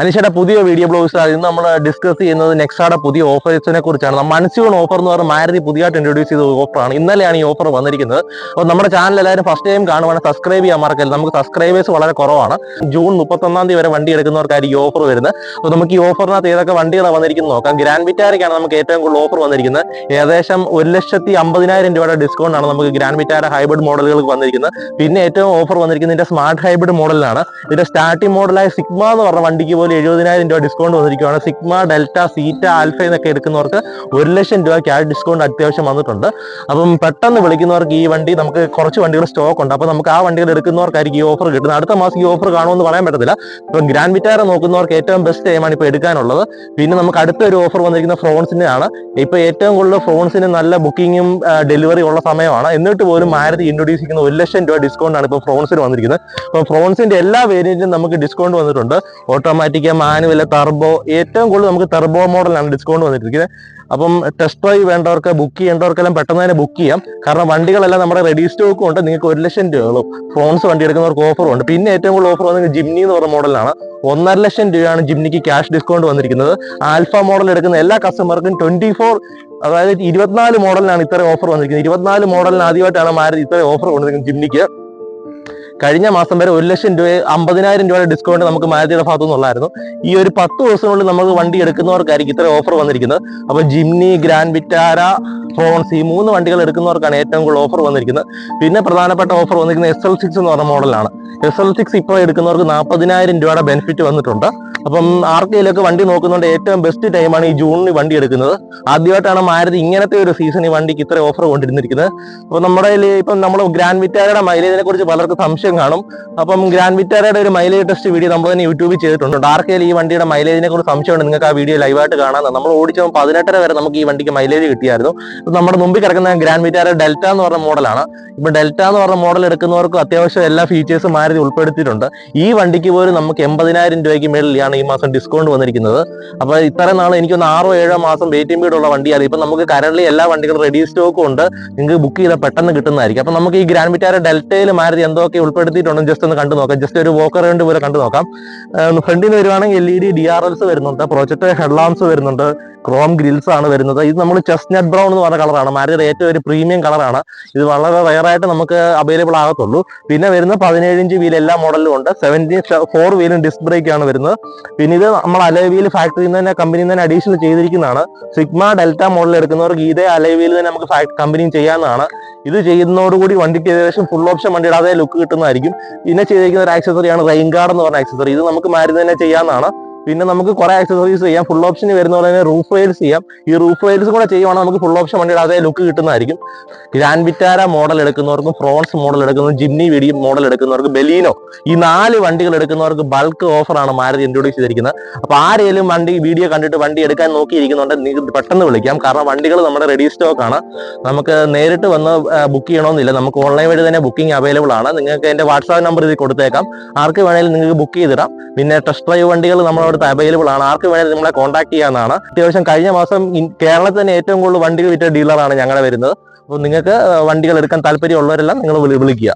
അനിഷയുടെ പുതിയ video blogs ഇന്ന് നമ്മൾ ഡിസ്കസ് ചെയ്യുന്നത് നെക്സാടെ പുതിയ ഓഫേഴ്സിനെ കുറിച്ചാണ്. മൺസൂൺ ഓഫർ എന്ന് പറഞ്ഞാൽ മാരുതി പുതിയതായിട്ട് ഇൻട്രൊഡ്യൂസ് ചെയ്ത ഓഫറാണ് ഇന്നലെയാണ് ഈ ഓഫർ വന്നിരിക്കുന്നത്. അപ്പോൾ നമ്മുടെ ചാനൽ എല്ലാവരും ഫസ്റ്റ് ടൈം കാണുവാണെങ്കിൽ സബ്സ്ക്രൈബ് ചെയ്യാൻ മറക്കല്ല നമുക്ക് സബ്സ്ക്രൈബേഴ്സ് വളരെ കുറവാണ്. ജൂൺ മുപ്പത്തൊന്നാം തീയതി വരെ വണ്ടി എടുക്കുന്നവർക്കായിരിക്കും ഓഫർ വരുന്നത്. അപ്പോൾ നമുക്ക് ഈ ഓഫറിനകത്ത് ഏതൊക്കെ വണ്ടികളാണ് വന്നിരിക്കുന്നത് നോക്കാം. ഗ്രാൻഡ് വിറ്റാരയ്ക്കാണ് നമുക്ക് ഏറ്റവും കൂടുതൽ ഓഫർ വന്നിരിക്കുന്നത്. ഏകദേശം ഒരു ലക്ഷത്തി അമ്പതിനായിരം രൂപയുടെ ഡിസ്കൗണ്ട് ആണ് നമുക്ക് ഗ്രാൻഡ് വിറ്റാര ഹൈബ്രിഡ് മോഡലുകൾക്ക് വന്നിരിക്കുന്നത്. പിന്നെ ഏറ്റവും ഓഫർ വന്നിരിക്കുന്നത് സ്മാർട്ട് ഹൈബ്രിഡ് മോഡലാണ് ഇതിന്റെ സ്റ്റാർട്ടിംഗ് മോഡലായ സിഗ്മ എന്ന് പറഞ്ഞ വണ്ടിക്ക് പോലും എഴുപതിനായിരം രൂപ ഡിസ്കൗണ്ട് വന്നിരിക്കുകയാണ് സിഗ്മ ഡെൽറ്റ സീറ്റ ആൽഫ എന്നൊക്കെ എടുക്കുന്നവർക്ക് ഒരു ലക്ഷം രൂപ ക്യാഷ് ഡിസ്കൗണ്ട് അത്യാവശ്യം വന്നിട്ടുണ്ട്. അപ്പം പെട്ടെന്ന് വിളിക്കുന്നവർക്ക് ഈ വണ്ടി നമുക്ക് കുറച്ച് വണ്ടികൾ സ്റ്റോക്ക് ഉണ്ട്. അപ്പോൾ നമുക്ക് ആ വണ്ടികൾ എടുക്കുന്നവർക്കായിരിക്കും ഈ ഓഫർ കിട്ടുന്നത്. അടുത്ത മാസം ഈ ഓഫർ കാണുമെന്ന് പറയാൻ പറ്റത്തില്ല. ഇപ്പം ഗ്രാൻഡ് വിറ്റാര നോക്കുന്നവർക്ക് ഏറ്റവും ബെസ്റ്റ് ടൈമാണ് ഇപ്പോൾ എടുക്കാനുള്ളത്. പിന്നെ നമുക്ക് അടുത്ത ഒരു ഓഫർ വന്നിരിക്കുന്ന ഫ്രോൺസിന്റെ ആണ് ഇപ്പോൾ ഏറ്റവും കൂടുതൽ ഫ്രോൺസിന് നല്ല ബുക്കിങ്ങും ഡെലിവറി ഉള്ള സമയമാണ്. എന്നിട്ട് പോലും മാരുതി ഇൻട്രൊഡ്യൂസ് ചെയ്യുന്ന ഒരു ലക്ഷം രൂപ ഡിസ്കൗണ്ട് ആണ് ഇപ്പോൾ ഫ്രോൺസിന് വന്നിരിക്കുന്നത്. അപ്പോൾ ഫ്രോൺസിന്റെ എല്ലാ വേരിയന്റിലും നമുക്ക് ഡിസ്കൗണ്ട് വന്നിട്ടുണ്ട്. ഓട്ടോമാറ്റിക് മാനുവൽ ടർബോ ഏറ്റവും കൂടുതൽ നമുക്ക് ടർബോ മോഡലാണ് ഡിസ്കൗണ്ട് വന്നിട്ടിരിക്കുന്നത്. അപ്പം ടെസ്റ്റ് ഡ്രൈവ് വേണ്ടവർക്ക് ബുക്ക് ചെയ്യേണ്ടവർക്കെല്ലാം പെട്ടെന്ന് തന്നെ ബുക്ക് ചെയ്യാം. കാരണം വണ്ടികളെല്ലാം നമ്മുടെ റെഡി സ്റ്റോക്ക് ഉണ്ട്. നിങ്ങൾക്ക് ഒരു ലക്ഷം രൂപകളും ഫ്രോൺസ് വണ്ടി എടുക്കുന്നവർക്ക് ഓഫറും ഉണ്ട്. പിന്നെ ഏറ്റവും കൂടുതൽ ഓഫർ വന്നത് ജിംനി എന്ന് പറഞ്ഞ മോഡലാണ് ഒന്നര ലക്ഷം രൂപയാണ് ജിംനിക്ക് ക്യാഷ് ഡിസ്കൗണ്ട് വന്നിരിക്കുന്നത്. ആൽഫ മോഡൽ എടുക്കുന്ന എല്ലാ കസ്റ്റമർക്കും ട്വന്റി ഫോർ അതായത് ഇരുപത്തിനാല് മോഡലിനാണ് ഇത്ര ഓഫർ വന്നിരിക്കുന്നത്. ഇരുപത്തിനാല് മോഡലിന് ആദ്യമായിട്ടാണ് മാരുതി ഇത്ര ഓഫർ കൊണ്ടിരിക്കുന്നത് ജിംനിക്ക് കഴിഞ്ഞ മാസം വരെ ഒരു ലക്ഷം രൂപ അമ്പതിനായിരം രൂപയുടെ ഡിസ്കൗണ്ട് നമുക്ക് മാരുതിയുടെ ഭാഗത്തു നിന്നുള്ളായിരുന്നു ഈ ഒരു പത്ത് ദിവസത്തിനുള്ളിൽ നമുക്ക് വണ്ടി എടുക്കുന്നവർക്കായിരിക്കും ഇത്ര ഓഫർ വന്നിരിക്കുന്നത്. അപ്പൊ ജിംനി ഗ്രാൻഡ് വിറ്റാര ഫോൺസ് ഈ മൂന്ന് വണ്ടികൾ എടുക്കുന്നവർക്കാണ് ഏറ്റവും കൂടുതൽ ഓഫർ വന്നിരിക്കുന്നത്. പിന്നെ പ്രധാനപ്പെട്ട ഓഫർ വന്നിരിക്കുന്നത് എസ് എൽ സിക്സ് എന്ന് പറഞ്ഞ മോഡലാണ് എസ് എൽ സിക്സ് ഇപ്പോൾ എടുക്കുന്നവർക്ക് നാൽപ്പതിനായിരം രൂപയുടെ ബെനിഫിറ്റ് വന്നിട്ടുണ്ട്. അപ്പം ആർക്കെങ്കിലൊക്കെ വണ്ടി നോക്കുന്നുണ്ട് ഏറ്റവും ബെസ്റ്റ് ടൈമാണ് ഈ ജൂണിൽ വണ്ടി എടുക്കുന്നത്. ആദ്യമായിട്ടാണ് മാരുതി ഇങ്ങനത്തെ ഒരു സീസൺ ഈ വണ്ടിക്ക് ഇത്ര ഓഫർ കൊണ്ടിരുന്നിരിക്കുന്നത്. അപ്പോൾ നമ്മുടെ ഇപ്പം നമ്മൾ ഗ്രാൻഡ് വിറ്റാരയുടെ മൈലേജിനെ കുറിച്ച് പലർക്കും സംശയം കാണും. അപ്പം ഗ്രാൻഡ് വിറ്റാരയുടെ ഒരു മൈലേജ് ടെസ്റ്റ് വീഡിയോ നമ്മൾ തന്നെ യൂട്യൂബിൽ ചെയ്തിട്ടുണ്ട്. ആർക്കെങ്കിലും ഈ വണ്ടിയുടെ മൈലേജിനെ കുറിച്ച് സംശയമുണ്ട് നിങ്ങൾക്ക് ആ വീഡിയോ ലൈവായിട്ട് കാണാം നമ്മൾ ഓടിച്ചപ്പോൾ പതിനെട്ടര വരെ നമുക്ക് ഈ വണ്ടിക്ക് മൈലേജ് കിട്ടിയായിരുന്നു. അപ്പം നമ്മുടെ മുമ്പിൽ കിടക്കുന്ന ഗ്രാൻഡ് വിറ്റാര ഡെൽറ്റ എന്ന് പറഞ്ഞ മോഡലാണ് ഇപ്പം ഡെൽറ്റ എന്ന് പറഞ്ഞ മോഡൽ എടുക്കുന്നവർക്ക് അത്യാവശ്യം എല്ലാ ഫീച്ചേഴ്സും മാരുതി ഉൾപ്പെടുത്തിയിട്ടുണ്ട്. ഈ വണ്ടിക്ക് പോലും നമുക്ക് എൺപതിനായിരം രൂപയ്ക്ക് മേളിലാണ് ഈ മാസം ഡിസ്കൗണ്ട് വന്നിരിക്കുന്നത്. അപ്പോൾ ഇത്ര നാൾ എനിക്കൊന്ന് ആറോ ഏഴോ മാസം വെയിറ്റിംഗ് പീരീഡ് ഉള്ള വണ്ടിയാണ് ഇപ്പം നമുക്ക് കറന്റ് എല്ലാ വണ്ടികളും റെഡി സ്റ്റോക്കും ഉണ്ട്. നിങ്ങൾക്ക് ബുക്ക് ചെയ്താൽ പെട്ടെന്ന് കിട്ടുന്നതായിരിക്കും. അപ്പം നമുക്ക് ഈ ഗ്രാൻഡ് വിറ്റാര ഡെൽറ്റയിൽ മാരുതി എന്തൊക്കെ ഉൾപ്പെടുത്തിയിട്ടുണ്ടെന്ന് ജസ്റ്റ് ഒന്ന് കണ്ടു നോക്കാം. ജസ്റ്റ് ഒരു വോക്കർ വേണ്ടി പോലെ കണ്ടു നോക്കാം. ഫ്രണ്ടിന് വരുവാണെങ്കിൽ L E D D R Ls വരുന്നുണ്ട്. പ്രൊജക്ട് ഹെഡ്ലാംസ് വരുന്നുണ്ട്. ക്രോം ഗ്രിൽസ് ആണ് വരുന്നത്. ഇത് നമ്മൾ ചെസ്നട്ട് ബ്രൗൺ എന്ന് പറഞ്ഞ കളറാണ് മാരുതിയുടെ ഏറ്റവും ഒരു പ്രീമിയം കളറാണ് ഇത് വളരെ റയർ ആയിട്ട് നമുക്ക് അവൈലബിൾ ആകത്തുള്ളൂ. പിന്നെ വരുന്ന പതിനേഴ് ഇഞ്ച് വീൽ എല്ലാ മോഡലിലും ഉണ്ട്. സെവന്റീൻ ഫോർ വീലും ഡിസ്ക് ബ്രേക്ക് ആണ് വരുന്നത്. പിന്നെ ഇത് നമ്മൾ അലവീൽ ഫാക്ടറിയിൽ നിന്ന് തന്നെ കമ്പനിയിൽ നിന്ന് തന്നെ അഡീഷണൽ ചെയ്തിരിക്കുന്നതാണ്. സിഗ്മ ഡെൽറ്റ മോഡൽ എടുക്കുന്നവർക്ക് ഇതേ അലവീൽ തന്നെ നമുക്ക് കമ്പനിയും ചെയ്യാവുന്നതാണ്. ഇത് ചെയ്യുന്നതോടുകൂടി വണ്ടിക്ക് ഏകദേശം ഫുൾ ഓപ്ഷൻ വണ്ടിയുടെ അതേ ലുക്ക് കിട്ടുന്നതായിരിക്കും. പിന്നെ ചെയ്തിരിക്കുന്ന ഒരു ആക്സസറിയാണ് റെയിൻ ഗാർഡ് എന്ന് പറഞ്ഞ ആക്സസറി ഇത് നമുക്ക് മാരുതി തന്നെ ചെയ്യാവുന്നതാണ്. പിന്നെ നമുക്ക് കുറെ ആക്സസറീസ് ചെയ്യാം. ഫുൾ ഓപ്ഷൻ വരുന്ന പോലെ തന്നെ റൂഫ് റെയിൽസ് ചെയ്യാം. ഈ റൂഫ് റെയിൽസ് കൂടെ ചെയ്യുവാണെങ്കിൽ നമുക്ക് ഫുൾ ഓപ്ഷൻ വണ്ടിയുടെ അതേ ലുക്ക് കിട്ടുന്നതായിരിക്കും. ഗ്രാൻഡ് വിറ്റാര മോഡൽ എടുക്കുന്നവർക്കും ഫ്രോൺസ് മോഡൽ എടുക്കുന്നവർക്കും ജിംനി വെടി മോഡൽ എടുക്കുന്നവർക്ക് ബലീനോ ഈ നാല് വണ്ടികൾ എടുക്കുന്നവർക്ക് ബൾക്ക് ഓഫറാണ് മാരുതി ഇൻട്രൊഡ്യൂസ് ചെയ്തിരിക്കുന്നത്. അപ്പോൾ ആരെങ്കിലും വണ്ടി വീഡിയോ കണ്ടിട്ട് വണ്ടി എടുക്കാൻ നോക്കിയിരിക്കുന്നുണ്ട് നിങ്ങൾക്ക് പെട്ടെന്ന് വിളിക്കാം. കാരണം വണ്ടികൾ നമ്മുടെ റെഡി സ്റ്റോക്ക് ആണ്. നമുക്ക് നേരിട്ട് വന്ന് ബുക്ക് ചെയ്യണമെന്നില്ല നമുക്ക് ഓൺലൈൻ വഴി തന്നെ ബുക്കിംഗ് അവൈലബിൾ ആണ്. നിങ്ങൾക്ക് എന്റെ വാട്സാപ്പ് നമ്പർ ഇതിൽ കൊടുത്തേക്കാം. ആർക്ക് വേണമെങ്കിലും നിങ്ങൾക്ക് ബുക്ക് ചെയ്തിടാം. പിന്നെ ടെസ്റ്റ് ഡ്രൈവ് വണ്ടികൾ നമ്മളവിടെ അവൈലബിൾ ആണ്. ആർക്ക് വേണമെങ്കിലും നമ്മളെ കോൺടാക്ട് ചെയ്യാവുന്നതാണ്. അത്യാവശ്യം കഴിഞ്ഞ മാസം കേരളത്തിൽ തന്നെ ഏറ്റവും കൂടുതൽ വണ്ടികൾ വിറ്റ ഡീലറാണ് ഞങ്ങളെ വരുന്നത്. അപ്പോൾ നിങ്ങൾക്ക് വണ്ടികൾ എടുക്കാൻ താല്പര്യമുള്ളവരെല്ലാം നിങ്ങൾ വിളിക്കുക.